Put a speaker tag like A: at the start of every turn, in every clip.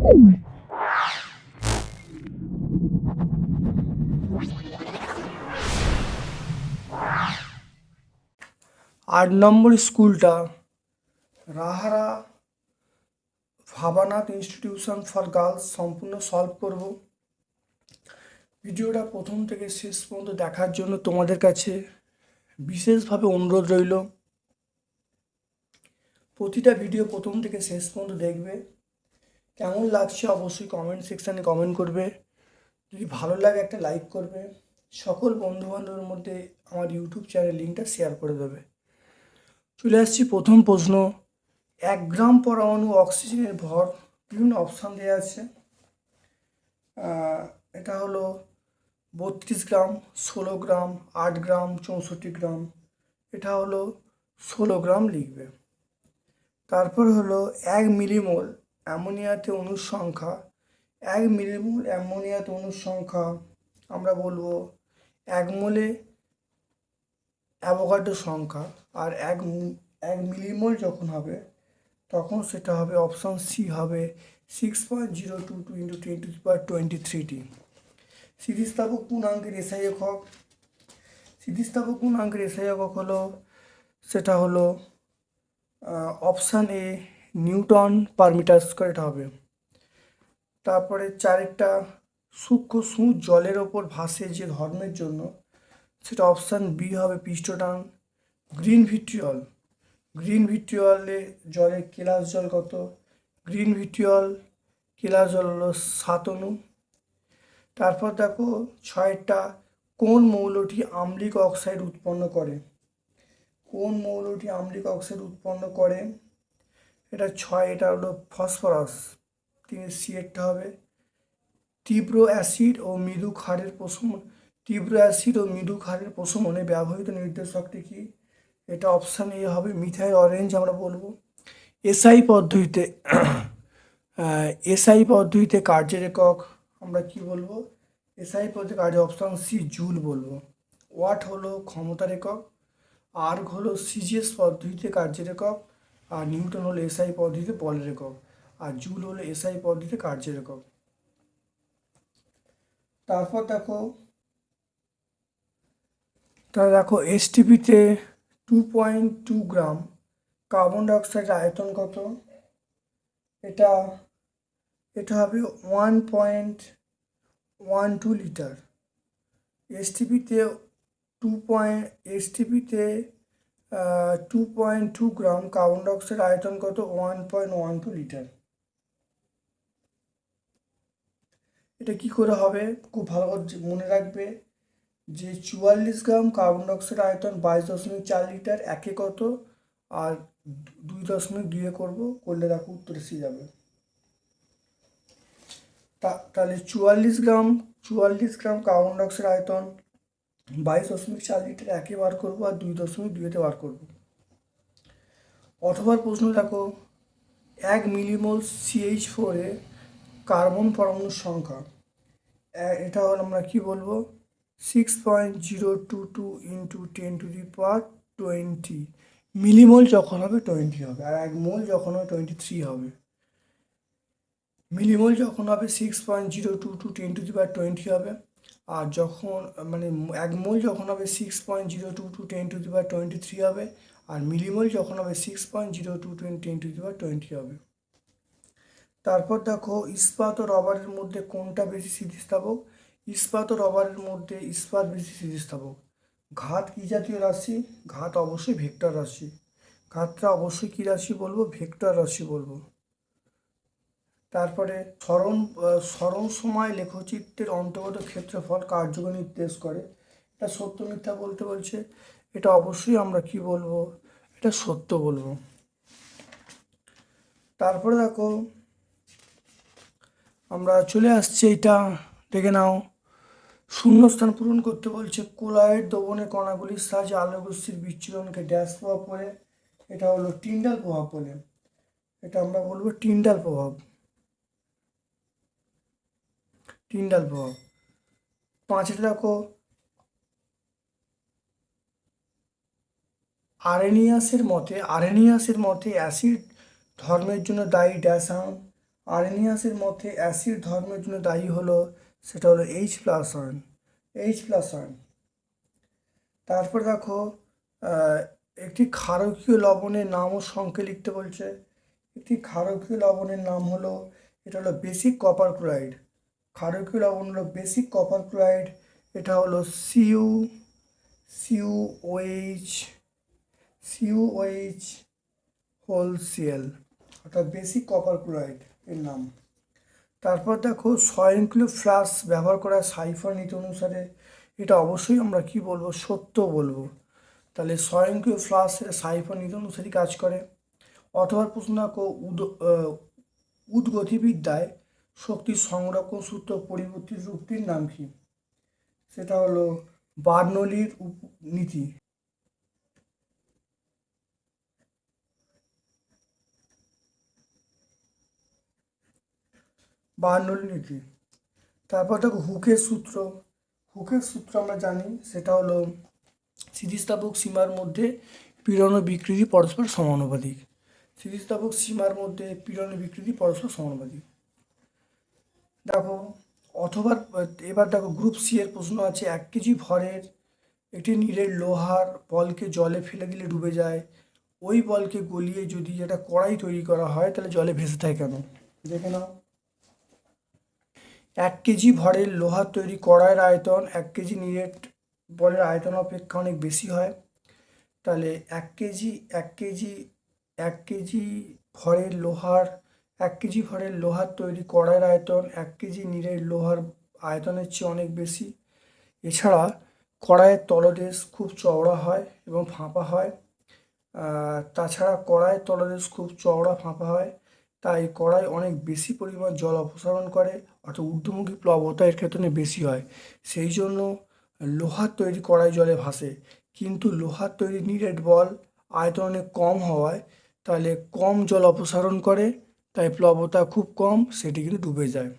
A: আট নম্বর স্কুলটা Rahara Bhabanath institution for girls সম্পূর্ণ সলভ করব। ভিডিওটা প্রথম থেকে শেষ পর্যন্ত দেখার জন্য তোমাদের কাছে বিশেষভাবে অনুরোধ রইল। প্রতিটা ভিডিও প্রথম থেকে শেষ পর্যন্ত দেখবে। কেমন লাগছে অবশ্যই কমেন্ট সেকশানে কমেন্ট করবে। যদি ভালো লাগে একটা লাইক করবে। সকল বন্ধুবান্ধবের মধ্যে আমার ইউটিউব চ্যানেল লিঙ্কটা শেয়ার করে দেবে। চলে আসছি প্রথম প্রশ্ন। এক গ্রাম পরমাণু অক্সিজেনের ভর বিভিন্ন অপশান দেওয়া আছে। এটা হলো বত্রিশ গ্রাম, ষোলো গ্রাম, আট গ্রাম, চৌষট্টি গ্রাম। এটা হলো ষোলো গ্রাম লিখবে। তারপর হলো এক মিলিমোল অ্যামোনিয়াতে অণুর সংখ্যা এক মিলিমোল অ্যামোনিয়াতে অণুর সংখ্যা আমরা বলব এক মোলে অ্যাভোগাড্রো সংখ্যা, আর এক এক মিলিমোল যখন হবে, তখন সেটা হবে অপশান সি হবে six point zero two two into ten to power twenty three স্থিতিস্থাপক পূর্ণাঙ্কের এসআই একক স্থিতিস্থাপক পূর্ণাঙ্কের এসআই একক হলো? সেটা হলো option A newton per metre square এটা হবে। তারপরে চারেরটা সূক্ষ্ম সুঁচ জলের ওপর ভাসে যে ধর্মের জন্য, সেটা অপশান বি হবে পৃষ্ঠটান। গ্রিন ভিট্রিয়ল গ্রিন ভিট্রিয়লে জলের কেলাস জল কত? গ্রিন ভিট্রিয়ল কেলাস জল হলো সাত অণু। তারপর দেখো ছয়টা, কোন মৌলটি আম্লিক অক্সাইড উৎপন্ন করে? কোন মৌলটি আম্লিক অক্সাইড উৎপন্ন করে? এটা ছয়, এটা হলো ফসফরাস। তিন সিএরটা হবে। তীব্র অ্যাসিড ও মৃদু ক্ষারের প্রশমন। তীব্র অ্যাসিড ও মৃদু ক্ষারের প্রশমনে ব্যবহৃত নির্দেশকটি কি? এটা অপশান এ হবে মিথাইল অরেঞ্জ আমরা বলব। এসআই পদ্ধতিতে এসআই পদ্ধতিতে কার্যের একক আমরা কি বলব? এসআই পদ্ধতি কার্য অপশান সি জুল বলব। ওয়াট হলো ক্ষমতার একক আর্গ হলো সিজিএস পদ্ধতিতে কার্যের একক আর নিউটন হলো এসআই পদ্ধতিতে বলের একক আর জুল হলো এসআই পদ্ধতিতে কার্যের একক তারপর দেখো, তাহলে দেখো এসটিপিতে two point two gram carbon ডাইঅক্সাইডের আয়তন কত? এটা এটা হবে one point one two litre এসটিপিতে two point এসটিপিতে two point two gram carbon dioxide আয়তন কত? One point one two litre এটা কি করে হবে? খুব ভালো করে মনে রাখবে যে চুয়াল্লিশ গ্রাম কার্বন ডাইঅক্সাইড আয়তন বাইশ দশমিক চার লিটার একে কত? আর দুই দশমিক দুইয়ে করব, করলে দেখো উত্তর এসে যাবে। তাহলে চুয়াল্লিশ গ্রাম চুয়াল্লিশ গ্রাম কার্বন ডাইঅক্সাইড আয়তন বাইশ দশমিক চার লিটার একে বার করব আর দুই দশমিক দুইতে বার করব। অথবা প্রশ্ন দেখো, এক মিলিমোল সিএইচ ফোরে কার্বন পরমাণুর সংখ্যা। এটা হল আমরা কি বলব? Six point zero two two into ten to the power twenty millimole যখন হবে টোয়েন্টি হবে, আর এক মোল যখন হবে টোয়েন্টি থ্রি হবে। মিলিমোল যখন হবে six point zero two two ten to the power twenty হবে। আর যখন মানে এক মোল যখন হবে six point zero two two ten to the power twenty three হবে, আর মিলিমোল যখন হবে six point zero two ten ten to the power twenty হবে। তারপর দেখো, ইস্পাত ও রবারের মধ্যে কোনটা বেশি স্থিতিস্থাপক? ইস্পাত ও রবারের মধ্যে ইস্পাত বেশি স্থিতিস্থাপক। ঘাত কী জাতীয় রাশি? ঘাত অবশ্যই ভেক্টর রাশি। ঘাতটা অবশ্যই কী রাশি বলব? ভেক্টর রাশি বলব। তারপরে স্মরণ স্মরণ সময় লেখচিত্রের অন্তর্গত ক্ষেত্রফল কার্যকে নির্দেশ করে। এটা সত্য মিথ্যা বলতে বলছে। এটা অবশ্যই আমরা কি বলব? এটা সত্য বলব। তারপরে দেখো, আমরা চলে আসছি এটা দেখে নাও। শূন্যস্থান পূরণ করতে বলছে কোলায়ের দবনে কণাগুলির সাহায্যে আলোকরশ্মির বিচ্ছুরণকে ড্যাশ প্রভাব বলে। এটা হলো টিন্ডাল প্রভাব বলে। এটা আমরা বলব টিন্ডাল প্রভাব। টিন্ডাল প্রভাব পাঁচটা দেখো। আরেনিয়াসের মতে আরেনিয়াসের মতে অ্যাসিড ধর্মের জন্য দায়ী আয়ন আর্নিয়াসের মধ্যে অ্যাসিড ধর্মের জন্য দায়ী হলো, সেটা হলো H plus one H plus one তারপর দেখো একটি ক্ষারকীয় লবণের নাম ও লিখতে বলছে। একটি ক্ষারকীয় লবণের নাম হলো, এটা হলো বেসিক কপার ক্লোরাইড ক্ষারকীয় লবণ হলো বেসিক কপার ক্লোরাইড এটা হলো CU CU OH CU OH whole CL অর্থাৎ বেসিক কপার ক্লোরাইড এর নাম। তারপর দেখো স্বয়ংক্রিয় ফ্লাস ব্যবহার করা সাইফার নীতি অনুসারে, এটা অবশ্যই আমরা কি বলব, সত্য বলব। তাহলে স্বয়ংক্রিয় ফ্লাস সাইফার নীতি অনুসারে কাজ করে। অথবা প্রশ্ন দেখো উদ উদ্গতিবিদ্যায় শক্তি সংরক্ষণ সূত্র পরিবর্তিত রূপটির নাম কি? সেটা হলো বার্নলির নীতি। বার্নলি নীতি। তারপর দেখো হুকের সূত্র। হুকের সূত্র আমরা জানি, সেটা হলো স্থিতিস্থাপক সীমার মধ্যে পীড়ন বিকৃতি পরস্পর সমানুপাতিক। স্থিতিস্থাপক সীমার মধ্যে পীড়ন বিকৃতি পরস্পর সমানুপাতিক। দেখো, অথবা, এবার দেখো গ্রুপ সি এর প্রশ্ন আছে, এক কেজি ভরের একটি নীলের লোহার বলকে জলে ফেলে দিলে ডুবে যায়। ওই বলকে গলিয়ে যদি একটা কড়াই তৈরি করা হয়, তাহলে জলে ভেসে থাকে কেন? দেখে নাও। এক কেজি ভরের লোহার তৈরি কড়াইয়ের আয়তন, এক কেজি নীলের বলের আয়তন অপেক্ষা অনেক বেশি হয়। তাহলে এক কেজি এক কেজি এক কেজি ভরের লোহার এক কেজি ভরের লোহার তৈরি কড়াইয়ের আয়তন, এক কেজি নীলের লোহার আয়তনের চেয়ে অনেক বেশি। এছাড়া কড়াইয়ের তলদেশ খুব চওড়া হয় এবং ফাঁপা হয়। তাছাড়া কড়াইয়ের তলদেশ খুব চওড়া ফাঁপা হয়, তাই কড়াই অনেক বেশি পরিমাণ জল অপসারণ করে, অর্থাৎ ঊর্ধ্বমুখী প্লবতা এর ক্ষেত্রে বেশি হয়। সেই জন্য লোহার তৈরি কড়াই জলে ভাসে। কিন্তু লোহার তৈরি নিরেট বল আয়তন অনেক কম হওয়ায় তাহলে কম জল অপসারণ করে তাই প্লবতা খুব কম, সেটি কিন্তু ডুবে যায়।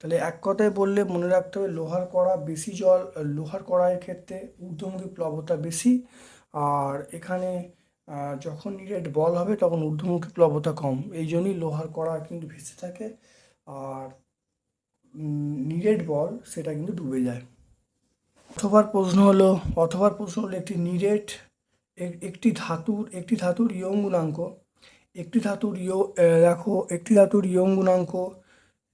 A: তাহলে এক কথায় বললে মনে রাখতে হবে লোহার কড়া বেশি জল, লোহার কড়াইয়ের ক্ষেত্রে ঊর্ধ্বমুখী প্লবতা বেশি। আর এখানে যখন নিরেট বল হবে তখন ঊর্ধ্বমুখী প্লবতা কম। এই জন্যই লোহার কড়া কিন্তু ভেসে থাকে। আর নিরেট বল, সেটা কিন্তু ডুবে যায়। অথবার প্রশ্ন হলো, অথবার প্রশ্ন হলো একটি নিরেট এক- একটি ধাতুর একটি ধাতুর ইয়ং গুণাঙ্ক একটি ধাতুর দেখো, একটি ধাতুর ইয়ং গুণাঙ্ক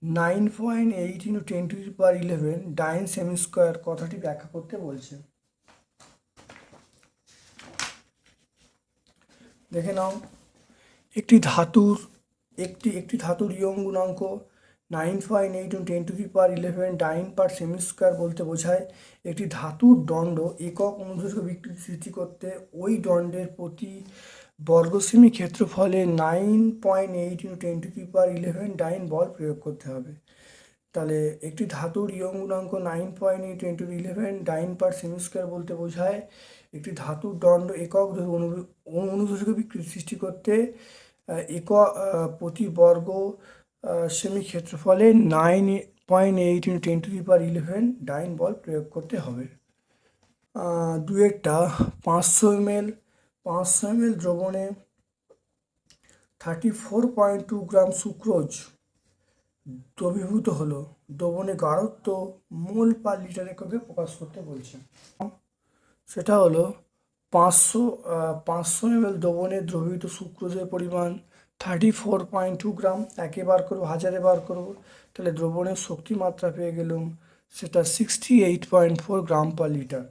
A: nine point eight into ten to power eleven dyne semi square কথাটি ব্যাখ্যা করতে বলছে। দেখে নাও, একটি ধাতুর, একটি একটি ধাতুর ইয়ং গুণাঙ্ক nine point eight ten to the power eleven dyne per semi square বলতে বোঝায় একটি ধাতুর দণ্ড একক অনুদৈর্ঘ্য বিকৃতি সৃষ্টি করতে ওই দণ্ডের প্রতি বর্গ সেমি ক্ষেত্রফলে nine point eight into ten to the power eleven dyne বল প্রয়োগ করতে হবে। তাহলে একটি ধাতুর ইয়ং গুণাঙ্ক nine point eight into eleven dyne per semi square বলতে বোঝায়। একটি ধাতুর দণ্ড একক দৈর্ঘ্য অনু- অনুদৈর্ঘ্য বিকৃতি সৃষ্টি করতে একক প্রতি বর্গ সেমি ক্ষেত্রফলে nine point eight into ten to the power eleven dyne বল প্রয়োগ করতে হবে। দু একটা পাঁচশো এমএল পাঁচশো এমএল দ্রবণে thirty four point two gram sucrose দ্রবীভূত হলো। দ্রবণে গাঢ়ত্ব মোল পার লিটার এককে প্রকাশ করতে বলছে। সেটা হলো পাঁচশো পাঁচশো এমএল দ্রবণে দ্রবীভূত সুক্রোজের পরিমাণ thirty four point two gram একে বার করব, হাজারে বার করব, তাহলে দ্রবণের শক্তি মাত্রা পেয়ে গেলাম সেটা sixty eight point four gram per litre.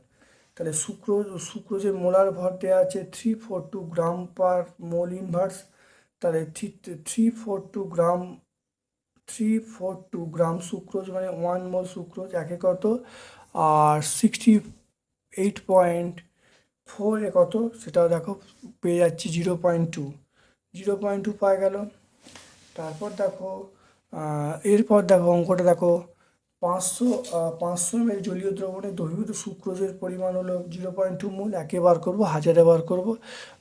A: তাহলে সুক্রোজ সুক্রোজের মোলার ভর দেওয়া আছে three four two gram per mole inverse তাহলে three three four two gram three four two gram sucrose মানে ওয়ান মোল সুক্রোজ একে কত? আর সিক্সটি এইট পয়েন্ট ফোর এ কত? সেটাও দেখো, পেয়ে যাচ্ছি zero point two zero point two পাওয়া গেল। তারপর দেখো এরপর দেখো অঙ্কটা দেখো। পাঁচশো পাঁচশো এম জলীয় দ্রবণে দ্রবীভূত সুক্রোজের পরিমাণ হলো জিরো পয়েন্ট টু মোল একে বার করব, হাজারে বার করব।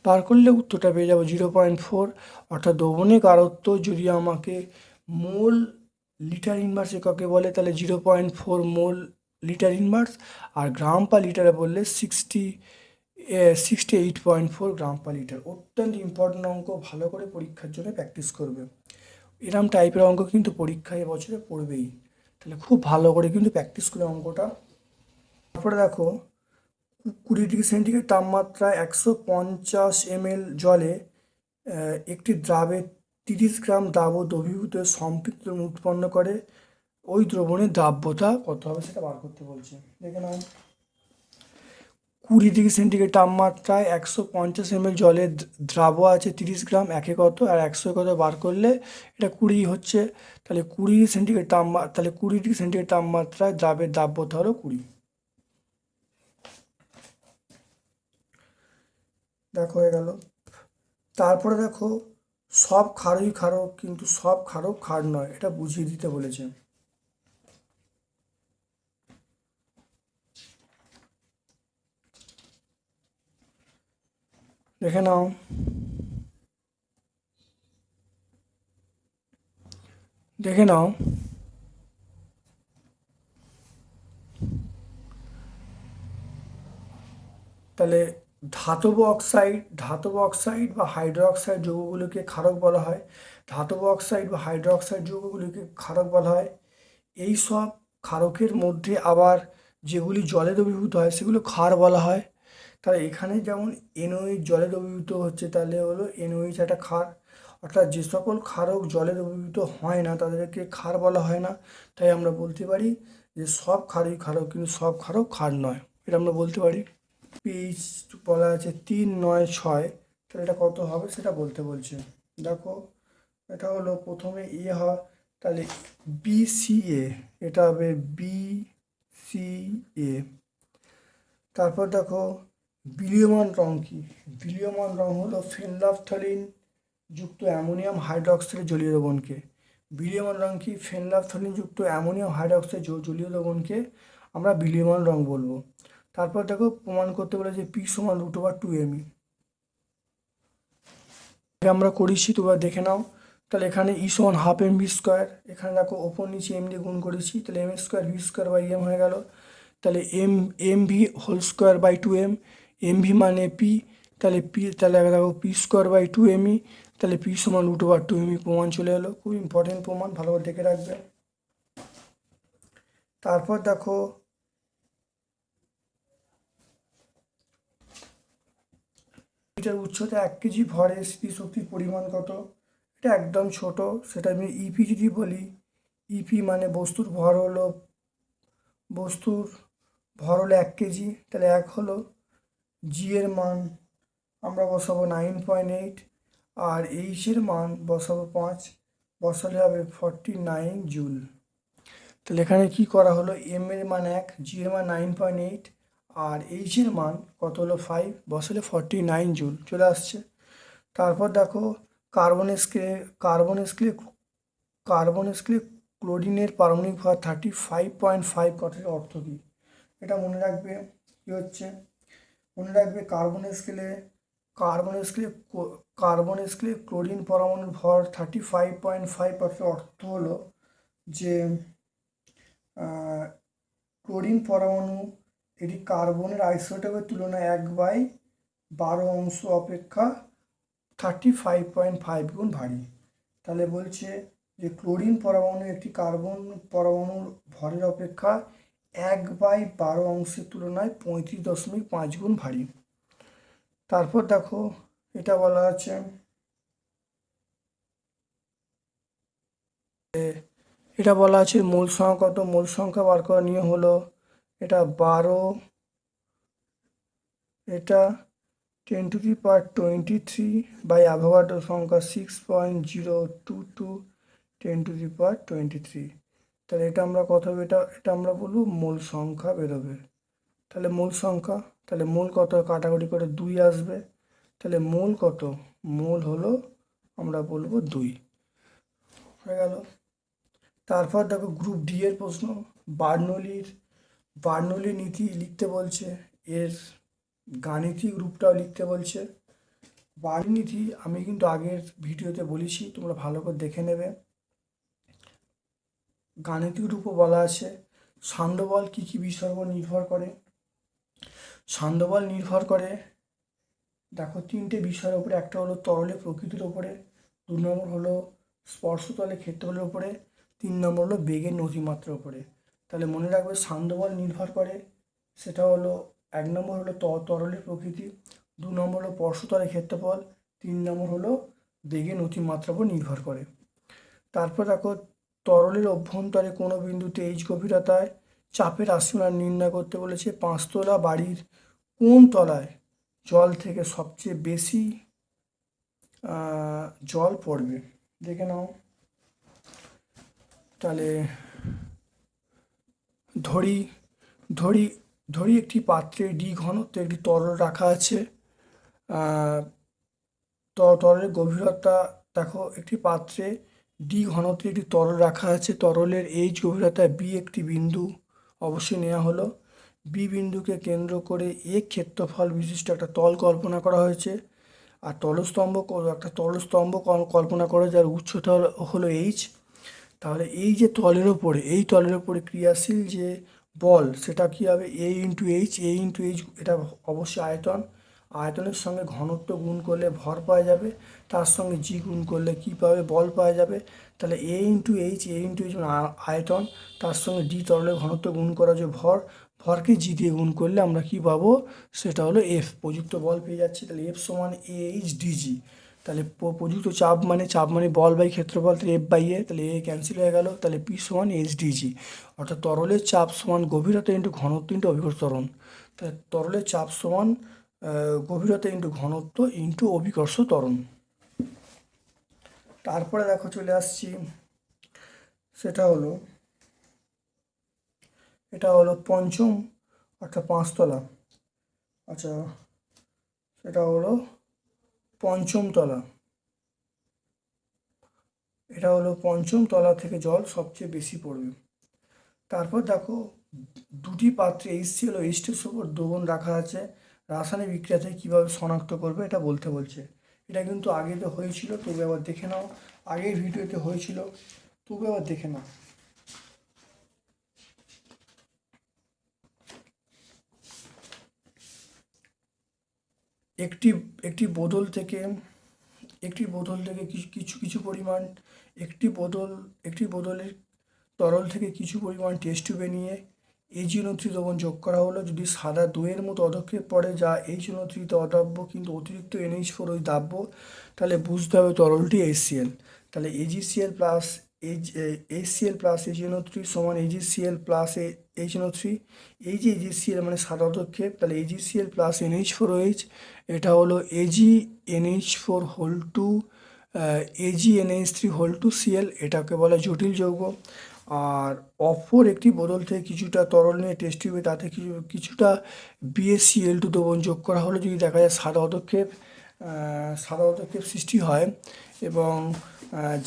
A: বার করলে উত্তরটা পেয়ে যাব জিরো পয়েন্ট ফোর অর্থাৎ দ্রবণে গাঢ়ত্ব যদি আমাকে মোল লিটার ইনভার্স এককে বলে, তাহলে zero point four mole litre inverse আর গ্রাম পার লিটারে বললে sixty sixty eight point four gram per litre অত্যন্ত ইম্পর্ট্যান্ট অঙ্ক, ভালো করে পরীক্ষার জন্য প্র্যাকটিস করবে। এরম টাইপের অঙ্ক কিন্তু পরীক্ষায় এবছরে পড়বেই। তাহলে খুব ভালো করে কিন্তু প্র্যাকটিস করে অঙ্কটা। তারপরে দেখো, কুড়ি ডিগ্রি সেন্টিগ্রেড তাপমাত্রা একশো পঞ্চাশ এমএল জলে একটি দ্রাবে তিরিশ গ্রাম দ্রাব দ্রবীভূত সম্পৃক্ত উৎপন্ন করে। ওই দ্রবণের দ্রাব্যতা কত হবে সেটা বার করতে বলছে। দেখে নাও। কুড়ি ডিগ্রি সেন্টিগ্রেড তাপমাত্রায় একশো পঞ্চাশ এমএল জলে দ্রাব আছে তিরিশ গ্রাম, একে কত আর একশো কত বার করলে এটা কুড়ি হচ্ছে। তাহলে কুড়ি সেন্টিগ্রেড তাপমা, তাহলে কুড়ি ডিগ্রি সেন্টিগ্রেড তাপমাত্রায় দ্রাবের দ্রাব্যতা হলো কুড়ি। দেখো, হয়ে গেল। তারপরে দেখো, সব ক্ষারই ক্ষারক, কিন্তু সব ক্ষারক ক্ষার নয়, এটা বুঝিয়ে দিতে বলেছে। দেখে নাও। দেখে নাও। তাহলে ধাতব অক্সাইড ধাতব অক্সাইড বা হাইড্রো অক্সাইড যৌগগুলোকে ক্ষারক বলা হয়। ধাতব অক্সাইড বা হাইড্রো অক্সাইড যৌগগুলোকে ক্ষারক বলা হয়। এই সব ক্ষারকের মধ্যে আবার যেগুলি জলে দ্রবীভূত হয়, সেগুলো ক্ষার বলা হয়। তাহলে এখানে যেমন এনওইচ জলে দ্রবীভূত হচ্ছে, তাহলে হলো এনওইচ একটা ক্ষার। অর্থাৎ যে সকল ক্ষারক জলে দ্রবীভূত হয় না, তাদেরকে ক্ষার বলা হয় না। তাই আমরা বলতে পারি যে সব ক্ষারই ক্ষারক, কিন্তু সব ক্ষারক ক্ষার নয়। এটা আমরা বলতে পারি। পিচ বলা আছে তিন নয় ছয়। তাহলে এটা কত হবে সেটা বলতে বলছে। দেখো, এটা হলো প্রথমে এ হয়, তাহলে বি সি এ এটা হবে বি সি এ তারপর দেখো বিলীয়মান রং কি? বিলিয়মান রং হলো ফেনলাফথলিন যুক্ত অ্যামোনিয়াম হাইড্রক্সাইড জলীয় দ্রবণকে বিলিয়মান রং কি? ফেনলাফথলিন যুক্ত অ্যামোনিয়াম হাইড্রক্সাইড জলীয় দ্রবণকে আমরা বিলিয়মান রং বলব। তারপর দেখো প্রমাণ করতে বলেছে পি সমান রুট ওভার টু এমই আমরা করেছি, তোমরা দেখে নাও। তাহলে এখানে ই সমান হাফ এম ভি স্কোয়ার, এখানে দেখো ওপর নিচে এম দিয়ে গুণ করেছি, তাহলে M square V square by M হয়ে গেল। তাহলে M M V whole square by two M M V মানে পি তাহলে পি তাহলে দেখো P square by two ME তাহলে পি সমান রুট ওভার টু এমই প্রমাণ চলে এলো। খুব ইম্পর্টেন্ট প্রমাণ, ভালো করে দেখে রাখবে। তারপর দেখো, এটার উচ্চতা এক কেজি ভরে স্মৃতিশক্তির পরিমাণ কত? এটা একদম ছোট, সেটা আমি ইপি যদি বলি ইপি মানে বস্তুর ভর হলো, বস্তুর ভর হলো এক কেজি, তাহলে এক হলো জি এর মান, আমরা বসাবো নাইন পয়েন্ট এইট আর এইচের মান বসাবো পাঁচ, বসালে হবে ফর্টি নাইন জুল তাহলে এখানে কি করা হলো? এম এর মান এক জি এর মান নাইন পয়েন্ট এইট আর এইচের মান কত হলো? ফাইভ বসালে ফর্টি নাইন জুল চলে আসছে। তারপর দেখো কার্বন স্কেলে কার্বন স্কেলে কার্বন স্কেলে ক্লোরিনের পারমাণবিক ভর থার্টি ফাইভ পয়েন্ট ফাইভ কথার অর্থ কী? এটা মনে রাখবে, কী হচ্ছে? মনে রাখবে কার্বন স্কেলে কার্বন স্কেলে কার্বন স্কেলে ক্লোরিন পরমাণুর ভর থার্টি ফাইভ পয়েন্ট ফাইভ অর্থ অর্থ হলো যে ক্লোরিন পরমাণু এটি কার্বনের আইসোটোপের তুলনায় এক বাই বারো অংশ অপেক্ষা থার্টি ফাইভ পয়েন্ট ফাইভ গুণ ভারী। তাহলে বলছে যে ক্লোরিন পরমাণু একটি কার্বন পরমাণুর ভরের অপেক্ষা এক বাই বারো অংশের তুলনায় পঁয়ত্রিশ দশমিক পাঁচ গুণ ভারী। তারপর দেখো, এটা বলা আছে এটা বলা আছে মূল সংখ্যা কত? মূল সংখ্যা বার করার নিয়ম হলো এটা বারো, এটা ten to the power twenty three by Avogadro সংখ্যা six point zero two two ten to the power twenty three. তাহলে এটা আমরা কত এটা এটা আমরা বলব মূল সংখ্যা বেরোবে। তাহলে মূল সংখ্যা, তাহলে মূল কত? কাটাকুটি করে দুই আসবে। তাহলে মূল কত? মূল হলো আমরা বলব দুই। হয়ে গেল। তারপর দেখো গ্রুপ ডি এর প্রশ্ন। বার্নলির, বার্নলি নীতি লিখতে বলছে, এর গাণিতিক রূপটাও লিখতে বলছে। বার্নলি নীতি আমি কিন্তু আগের ভিডিওতে বলেছি, তোমরা ভালো করে দেখে নেবে। গাণিতিক রূপও বলা আছে? সান্ধ্যবল কী কী বিষয়ের নির্ভর করে? সান্ধ্যবল নির্ভর করে, দেখো, তিনটে বিষয়ের উপরে, একটা হলো তরলে প্রকৃতির ওপরে দু নম্বর হলো স্পর্শতলে ক্ষেত্রফলের উপরে, তিন নম্বর হলো বেগের নথিমাত্রার উপরে। তাহলে মনে রাখবে, সান্ধ্যবল নির্ভর করে, সেটা হলো এক নম্বর হলো ত- তরলের প্রকৃতি, দু নম্বর হলো স্পর্শতলের ক্ষেত্রফল, তিন নম্বর হলো বেগের নথিমাত্রার উপর নির্ভর করে। তারপর দেখো তরলের অভ্যন্তরে কোনো বিন্দুতে এইচ গভীরতায় চাপের আসীমানা নির্ণয় করতে বলেছে পাঁচতলা বাড়ির কোন তলায় জল থেকে সবচেয়ে বেশি জল পড়বে? দেখে নাও। তাহলে ধরি ধরি ধরি একটি পাত্রে ডি ঘনত্ব, একটি তরল রাখা আছে তরলের গভীরতা, দেখো, একটি পাত্রে ডি ঘনত্বে একটি তরল রাখা আছে। তরলের এইচ গভীরতায় বি একটি বিন্দু অবশ্যই নেওয়া হলো। বি বিন্দুকে কেন্দ্র করে এক ক্ষেত্রফল বিশিষ্ট একটা তল কল্পনা করা হয়েছে। আর তলস্তম্ভ একটা তলস্তম্ভ কল- কল্পনা করে যার উচ্চতা হলো এইচ তাহলে এই যে তলের ওপরে এই তলের ওপরে ক্রিয়াশীল যে বল, সেটা কী হবে? A into H A into H এটা অবশ্যই আয়তন। আয়তনের সঙ্গে ঘনত্ব গুণ করলে ভর পাওয়া যাবে, তার সঙ্গে জি গুণ করলে কী পাবে? বল পাওয়া যাবে। তাহলে A into H A into H আয়তন, তার সঙ্গে ডি তরলের ঘনত্ব গুণ করা যে ভর, ভরকে জি দিয়ে গুণ করলে আমরা কী পাবো? সেটা হলো এফ প্রযুক্ত বল পেয়ে যাচ্ছি। তাহলে এফ সমান এ এইচ ডিজি তাহলে প্রযুক্ত চাপ মানে চাপ মানে বল বাই ক্ষেত্রফল, তাহলে এফ বাই এ তাহলে এ ক্যান্সেল হয়ে গেল। তাহলে পি সমান এইচ ডিজি অর্থাৎ তরলের চাপ সমান গভীরতা ইন্টু ঘনত্ব ইন্টু অভিকর্ষ ত্বরণ। তাহলে তরলের চাপ সমান গভীরতা ইন্টু ঘনত্ব ইন্টু অভিকর্ষ ত্বরণ। তারপরে দেখো চলে আসছি, সেটা হলো, এটা হলো পঞ্চম, অর্থাৎ পাঁচতলা। আচ্ছা সেটা হলো পঞ্চম তলা। এটা হলো পঞ্চম তলা থেকে জল সবচেয়ে বেশি পড়বে। তারপর দেখো, দুটি পাত্রে এইচসিএল ও এইচটির ওপর দ্রবণ রাখা আছে। রাসায়নিক বিক্রিয়া থেকে কীভাবে শনাক্ত করবে এটা বলতে বলছে। এটা কিন্তু আগে তো হয়েছিল, তবে আবার দেখে নাও। আগের ভিডিওতে হয়েছিল, তবে আবার দেখে নাও। একটি একটি বোতল থেকে, একটি বোতল থেকে কিছু কিছু পরিমাণ, একটি বোতল, একটি বোতলের তরল থেকে কিছু পরিমাণ টেস্ট টিউবে নিয়ে এইচএনও থ্রি দ্রবণ যোগ করা হলো। যদি সাদা দইয়ের মতো অদক্ষেপ পড়ে, যা এইচএনও থ্রিতে অদাব্য কিন্তু অতিরিক্ত এনএইচ ফোর ওই দাব্য তাহলে বুঝতে হবে তরলটি এইচসিএল তাহলে AGCL plus H HCL plus HNO three সমান AGCL plus A HNO three এই যে এজিসিএল মানে সাদা অদক্ষেপ তাহলে AGCL plus NH four H এটা হলো AG NH four whole two AG NH three whole two CL এটাকে বলে জটিল যৌগ। আর অপর একটি বোতল থেকে কিছুটা তরল নিয়ে টেস্ট টিউবে তাতে কিছু, কিছুটা বিএসসিএল টু দ্রবণ যোগ করা হলো। যদি দেখা যায় সাদা পদক্ষেপ সাদা পদক্ষেপ সৃষ্টি হয় এবং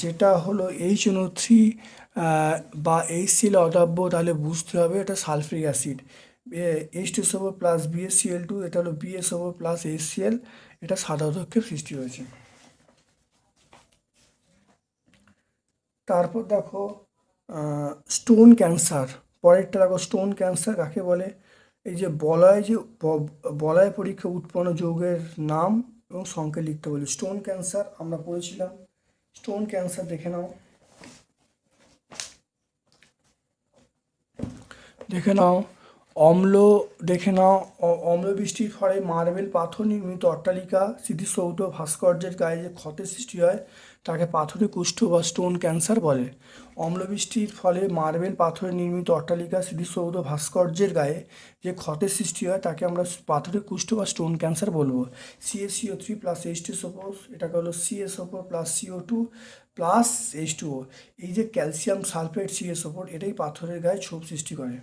A: যেটা হলো এইচ এনও থ্রি বা এইচ সিএল অদাব্য তাহলে বুঝতে হবে এটা সালফ্রিক অ্যাসিড। এইচ টু সবর প্লাস বিএসসিএল টু এটা হলো BS over plus H CL এটা সাদা পদক্ষেপ সৃষ্টি হয়েছে। তারপর দেখো স্টোন ক্যান্সার পরেরটা দেখো স্টোন ক্যান্সার কাকে বলে? এই যে বলয় যে বলয় পরীক্ষা উৎপন্ন যৌগের নাম এবং সংখ্যা লিখতে বলি। স্টোন ক্যান্সার আমরা পড়েছিলাম। স্টোন ক্যান্সার দেখে নাও। দেখে নাও। অম্ল দেখে নাও। অম্ল বৃষ্টির ফলে মার্বেল পাথর নির্মিত অট্টালিকা, স্মৃতিসৌধ, ভাস্কর্যের গায়ে যে ক্ষতের সৃষ্টি হয় তাকে পাথরে কুষ্ঠ বা স্টোন ক্যান্সার বলে। অম্লবৃষ্টির ফলে মার্বেল পাথরে নির্মিত অট্টালিকা স্মৃতিসৌধ ভাস্কর্যের গায়ে যে ক্ষতের সৃষ্টি হয়, তাকে আমরা পাথরে কুষ্ঠ বা স্টোন ক্যান্সার বলব। CACO three plus H two সোপোস এটাকে হলো CSO four plus CO two plus H two এই যে ক্যালসিয়াম সালফেট সিএসও ফোর এটাই পাথরের গায়ে ছোপ সৃষ্টি করে।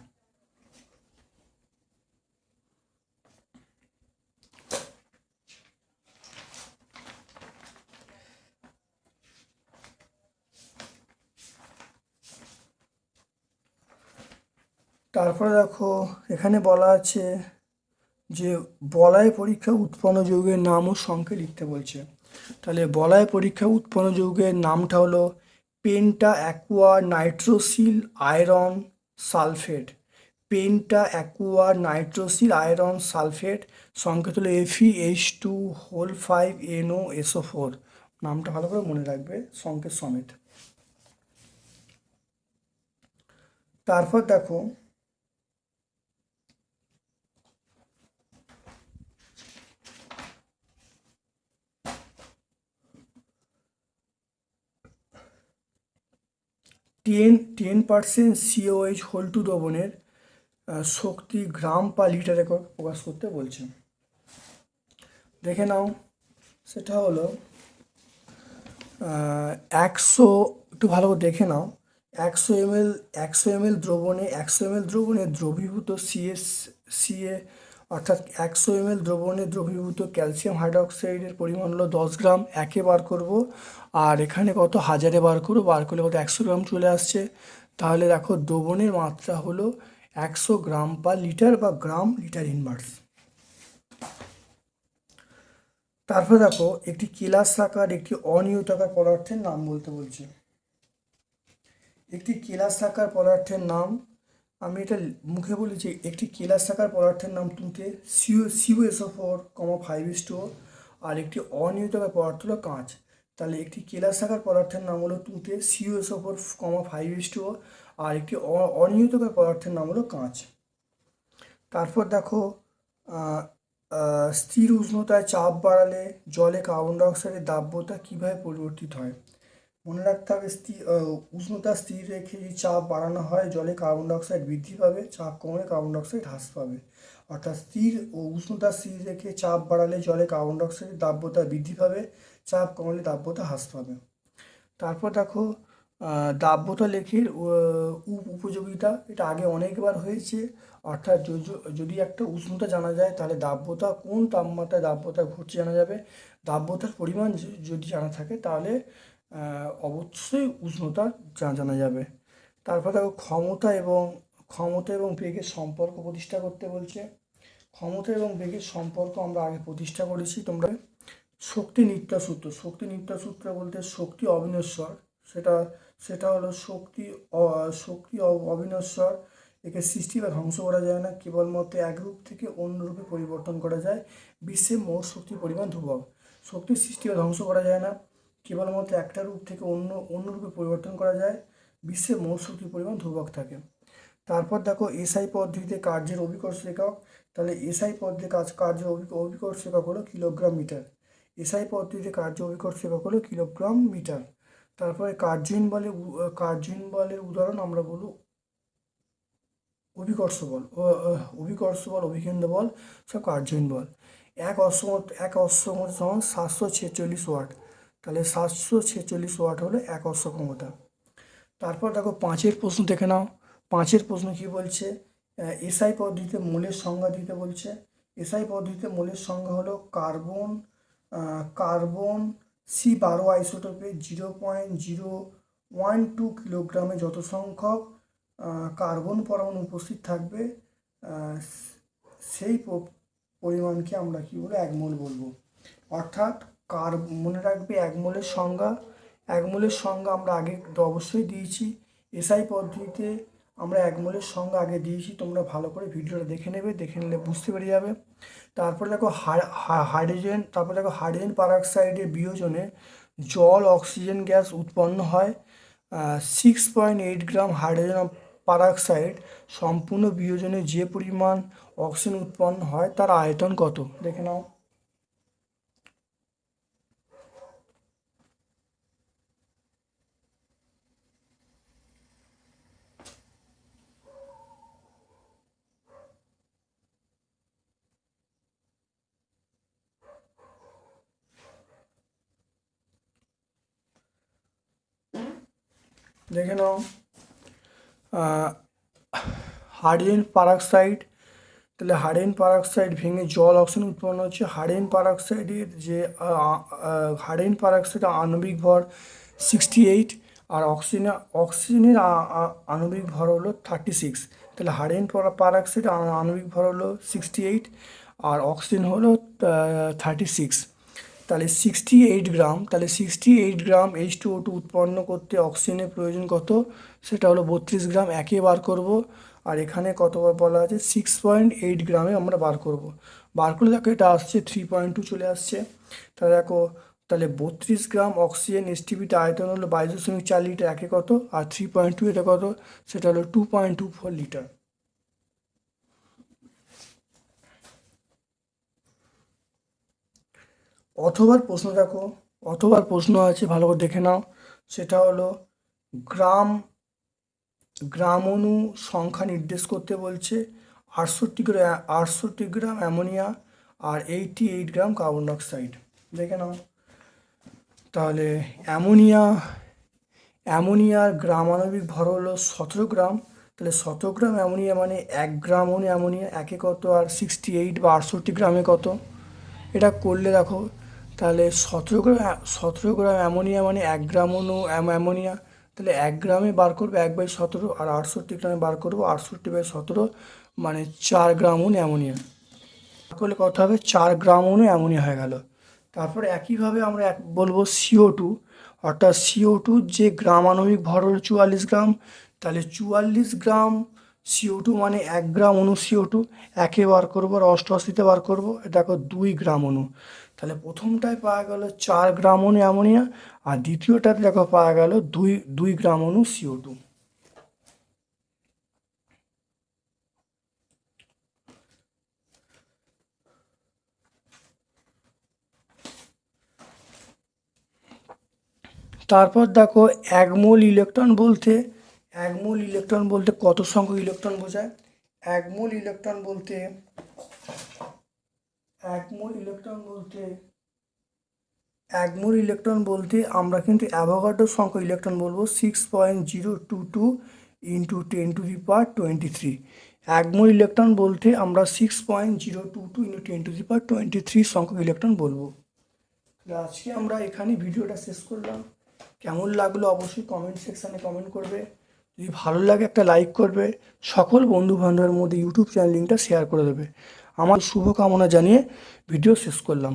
A: তারপরে দেখো, এখানে বলা আছে যে বলায় পরীক্ষা উৎপন্ন যৌগের নাম ও সংখ্যা লিখতে বলছে। তাহলে বলায় পরীক্ষা উৎপন্ন যৌগের নামটা হলো penta aqua nitrosyl iron sulphate. Penta aqua nitrosyl iron sulphate, সংকেত হলো এফি H two whole five NO SO four. নামটা ভালো করে মনে রাখবে, সংকেত সমেত। তারপর দেখো ten ten percent COH whole two দ্রবণের শক্তি গ্রাম বা লিটারে প্রকাশ করতে বলছে। দেখে নাও, সেটা হলো একশো, একটু ভালো করে দেখে নাও, একশো এমএল একশো এমএল দ্রবণে, একশো এমএল দ্রবণে দ্রবীভূত সিএস সিএ অর্থাৎ একশো এমএল দ্রবণে দ্রবীভূত ক্যালসিয়াম হাইড্রোক্সাইডের পরিমাণ হলো দশ গ্রাম, একে বার করব। আর এখানে কত? হাজারে বার করব। বার করলে কত? একশো গ্রাম চলে আসছে। তাহলে দেখো, দ্রবণের মাত্রা হলো একশো গ্রাম পার লিটার বা গ্রাম লিটার ইনভার্স। তারপর দেখো, একটি কেলাস আকার, একটি অনিয়তাকার পদার্থের নাম বলতে বলছে। একটি কেলাস আকার পদার্থের নাম আমি এটা মুখে বলি যে একটি কেলাস আকার পদার্থের নাম তুলতে সিও সিওএসও ফোর কমা ফাইভ ইস টু আর একটি অনিয়তাকার পদার্থ হলো কাঁচ। তাহলে একটি কেলাস আকার পদার্থের নাম হলো তুঁতে সিওএসও ফোর কমা ফাইভ ইস টু আর একটি অ- অনিয়তাকার পদার্থের নাম হলো কাঁচ। তারপর দেখো স্থির উষ্ণতায় চাপ বাড়ালে জলে কার্বন ডাইঅক্সাইডের দাব্যতা কীভাবে পরিবর্তিত হয়? মনে রাখতে হবে স্থির উষ্ণতা স্থির রেখে যদি চাপ বাড়ানো হয়, জলে কার্বন ডাইঅক্সাইড বৃদ্ধি পাবে, চাপ কমলে কার্বন ডাইঅক্সাইড হ্রাস পাবে। অর্থাৎ স্থির ও উষ্ণতা স্থির রেখে চাপ বাড়ালে জলে কার্বন ডাইঅক্সাইডের দাব্যতা বৃদ্ধি পাবে, চাপ কমলে দাব্যতা হ্রাস পাবে। তারপর দেখো দাব্যতা লেখের উপ- উপযোগিতা, এটা আগে অনেকবার হয়েছে। অর্থাৎ যদি একটা উষ্ণতা জানা যায়, তাহলে দাব্যতা, কোন তাপমাত্রায় দাব্যতা ঘটছে জানা যাবে। দাব্যতার পরিমাণ যদি জানা থাকে, তাহলে অবশ্যই উষ্ণতা জানা যাবে। তারপর দেখো ক্ষমতা এবং ক্ষমতা এবং বেগের সম্পর্ক প্রতিষ্ঠা করতে বলছে। ক্ষমতা এবং বেগের সম্পর্ক আমরা আগে প্রতিষ্ঠা করেছি তোমরা শক্তি নিত্যা সূত্র শক্তি নিত্যা সূত্র বলতে শক্তি অবিনশ্বর। সেটা সেটা হলো শক্তি শক্তি অবিনশ্বর। একে সৃষ্টি বা ধ্বংস করা যায় না, কেবলমাত্র এক রূপ থেকে অন্য রূপে পরিবর্তন করা যায়। বিশ্বে মোট শক্তির পরিমাণ ধ্রুবক। শক্তির সৃষ্টি বা ধ্বংস করা যায় না। কেবলমাত্র একটা রূপ থেকে অন্য অন্য রূপে পরিবর্তন করা যায়। বিশ্বে মোট শক্তির পরিমাণ ধ্রুবক থাকে। তারপর দেখো, এসআই পদ্ধতিতে কার্যের অভিকর্ষ একক তাহলে এসআই পদ্ধতিতে কাজ কার্য অভি- অভিকর্ষ একক হলো কিলোগ্রাম মিটার। এসআই পদ্ধতিতে কার্য অভিকর্ষ একক হলো কিলোগ্রাম মিটার। তারপরে কার্যহীন বলের উ- কার্যহীন বলের উদাহরণ আমরা বলব। অভিকর্ষ বল অভিকর্ষ বল, অভিকেন্দ্র বল, সব কার্যহীন বল। এক অশ্বমত এক অশ্বমত সমান সাতশো ছেচল্লিশ ওয়াট। তাহলে সাতশো ছেচল্লিশ ওয়াট হলো এক অশ্ব ক্ষমতা। তারপর দেখো পাঁচের প্রশ্ন দেখে নাও। পাঁচের প্রশ্ন কি বলছে? এসআই পদ্ধতিতে মূলের সংজ্ঞা দিতে বলছে। এসআই পদ্ধতিতে মূলের সংজ্ঞা হলো কার্বন কার্বন সি বারো আইসোটোপে zero point zero one two কিলোগ্রামে যত সংখ্যক কার্বন পরমাণু উপস্থিত থাকবে সেই পরিমাণকে আমরা কী বলব? এক মোল বলব। অর্থাৎ কার মনে রাখবে? এক মোলের সংজ্ঞা। এক মোলের সংজ্ঞা আমরা আগে অবশ্যই দিয়েছি। এসআই পদ্ধতিতে আমরা এক মোলের সংজ্ঞা আগে দিয়েছি। তোমরা ভালো করে ভিডিওটা দেখে নেবে, দেখে নিলে বুঝতে পেরে যাবে। তারপরে দেখো হাইড্রোজেন, তারপরে দেখো হাইড্রোজেন পারঅক্সাইডের বিয়োজনে জল, অক্সিজেন, গ্যাস উৎপন্ন হয়। Six point eight gram hydrogen peroxide সম্পূর্ণ বিয়োজনে যে পরিমাণ অক্সিজেন উৎপন্ন হয়, তার আয়তন কত? দেখে নাও। দেখে নাও। হাইড্রোজেন পারঅক্সাইড তাহলে হাইড্রোজেন পারঅক্সাইড ভেঙে জল, অক্সিজেন উৎপন্ন হচ্ছে। হাইড্রোজেন পারঅক্সাইডের যে হাইড্রোজেন পারঅক্সাইডের আণবিক ভর সিক্সটি এইট আর অক্সিজেন, অক্সিজেনের আণবিক ভর হলো থার্টি সিক্স। তাহলে হাইড্রোজেন পারঅক্সাইড আণবিক ভর হলো সিক্সটি এইট আর অক্সিজেন হলো থার্টি সিক্স। তাহলে সিক্সটি এইট গ্রাম, তাহলে sixty eight gram H two O two উৎপন্ন করতে অক্সিজেনের প্রয়োজন কত? সেটা হলো বত্রিশ গ্রাম, একে বার করব। আর এখানে কতবার বলা আছে? সিক্স পয়েন্ট এইট গ্রামে আমরা বার করব। বার করলে দেখো এটা আসছে থ্রি পয়েন্ট টু চলে আসছে। তাহলে দেখো, তাহলে বত্রিশ গ্রাম অক্সিজেন এসটিপিতে আয়তন হলো বাইশ দশমিক চার লিটার, একে কত? আর থ্রি পয়েন্ট টু এটা কত? সেটা হলো two point two four litre. অথবার প্রশ্ন দেখো, অথবার প্রশ্ন আছে, ভালো করে দেখে নাও। সেটা হলো, গ্রাম গ্রাম অণু সংখ্যা নির্দেশ করতে বলছে আটষট্টি গ্রাম আটষট্টি গ্রাম অ্যামোনিয়া আর eighty eight gram carbon dioxide. দেখে নাও। তাহলে অ্যামোনিয়া, অ্যামোনিয়ার গ্রাম আণবিক ভর হলো সতেরো গ্রাম। তাহলে সতেরো গ্রাম অ্যামোনিয়া মানে এক গ্রাম অ্যামোনিয়া, একে কত? আর সিক্সটি এইট বা আটষট্টি গ্রামে কত? এটা করলে দেখো তাহলে সতেরো গ্রাম সতেরো গ্রাম অ্যামোনিয়া মানে এক গ্রাম অনু, অ্যাম- অ্যামোনিয়া। তাহলে এক গ্রামে বার করব এক বাই সতেরো আর আটষট্টি গ্রামে বার করব আটষট্টি বাই সতেরো মানে চার গ্রাম অনু অ্যামোনিয়া। করলে কত হবে? চার গ্রাম অনু অ্যামোনিয়া হয়ে গেল। তারপরে একইভাবে আমরা এক, বলব সিও টু অর্থাৎ সিও টু যে গ্রাম আণবিক ভর হলো চুয়াল্লিশ গ্রাম, তাহলে চুয়াল্লিশ গ্রাম সিও টু মানে এক গ্রাম অনু সিও টু একে বার করব আর অষ্টআশিতে বার করব দেখো দুই গ্রাম অনু। তাহলে প্রথমটায় পাওয়া গেল চার গ্রাম অনু অ্যামোনিয়া আর দ্বিতীয়টাতে দেখো পাওয়া গেল দুই দুই গ্রাম অনু সিও টু তারপর দেখো এক মোল ইলেকট্রন বলতে, এক মোল ইলেকট্রন বলতে কত সংখ্যক ইলেকট্রন বোঝায়? এক মোল ইলেকট্রন বলতে এক মোল ইলেকট্রন বলতে, এক মোল ইলেকট্রন বলতে আমরা কিন্তু অ্যাভোগাড্রো সংখ্যক ইলেকট্রন বলব six point zero two two into ten to the power twenty three এক মোল ইলেকট্রন বলতে আমরা six point zero two two into ten to the power twenty three সংখ্যক ইলেকট্রন বলব। আজকে আমরা এখানে ভিডিওটা শেষ করলাম। কেমন লাগল অবশ্যই কমেন্ট সেকশানে কমেন্ট করবে। যদি ভালো লাগে একটা লাইক করবে, সকল বন্ধু বান্ধবের মধ্যে ইউটিউব চ্যানেল লিঙ্কটা শেয়ার করে দেবে। আমার শুভকামনা জানিয়ে ভিডিও শেষ করলাম।